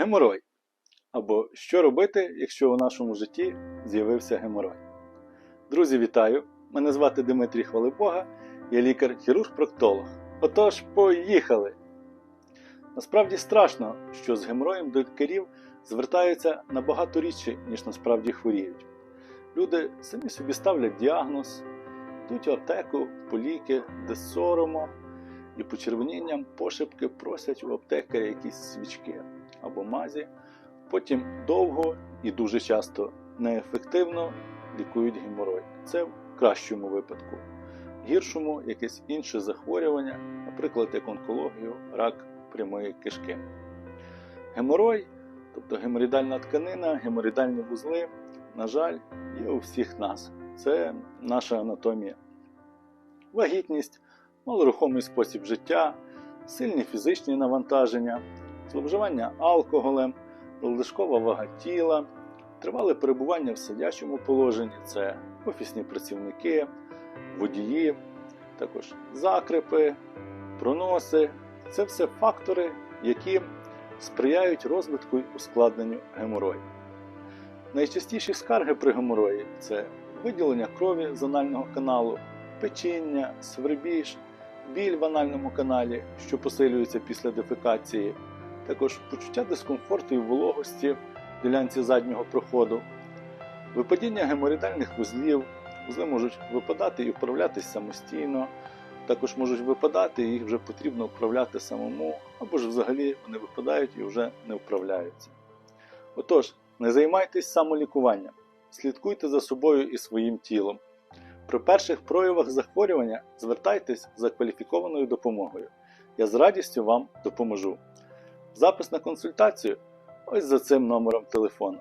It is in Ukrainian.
Геморой. Або що робити, якщо у нашому житті з'явився геморой. Друзі, вітаю! Мене звати Дмитрій Хвалибога, я лікар-хірург-проктолог. Отож, поїхали! Насправді страшно, що з геморроєм до лікарів звертаються набагато рідше, ніж насправді хворіють. Люди самі собі ставлять діагноз, йдуть в аптеку по ліки, де соромом і почервонінням пошепки просять у аптекаря якісь свічки або мазі, потім довго і дуже часто неефективно лікують геморой. Це в кращому випадку. Гіршому якесь інше захворювання, наприклад, як онкологію, рак прямої кишки. Геморой, тобто геморроїдальна тканина, геморроїдальні вузли, на жаль, є у всіх нас. Це наша анатомія. Вагітність, малорухомий спосіб життя, сильні фізичні навантаження, зловживання алкоголем, надлишкова вага тіла, тривале перебування в сидячому положенні це офісні працівники, водії, також закрепи, проноси. Це все фактори, які сприяють розвитку і ускладненню геморою. Найчастіші скарги при геморої це виділення крові з анального каналу, печіння, свербіж, біль в анальному каналі, що посилюється після дефекації, також почуття дискомфорту і вологості в ділянці заднього проходу, випадіння геморроїдальних вузлів, вузли можуть випадати і вправлятись самостійно, також можуть випадати, і їх вже потрібно вправляти самому, або ж взагалі вони випадають і вже не вправляються. Отож, не займайтесь самолікуванням, слідкуйте за собою і своїм тілом. При перших проявах захворювання звертайтесь за кваліфікованою допомогою. Я з радістю вам допоможу. Запис на консультацію ось за цим номером телефону.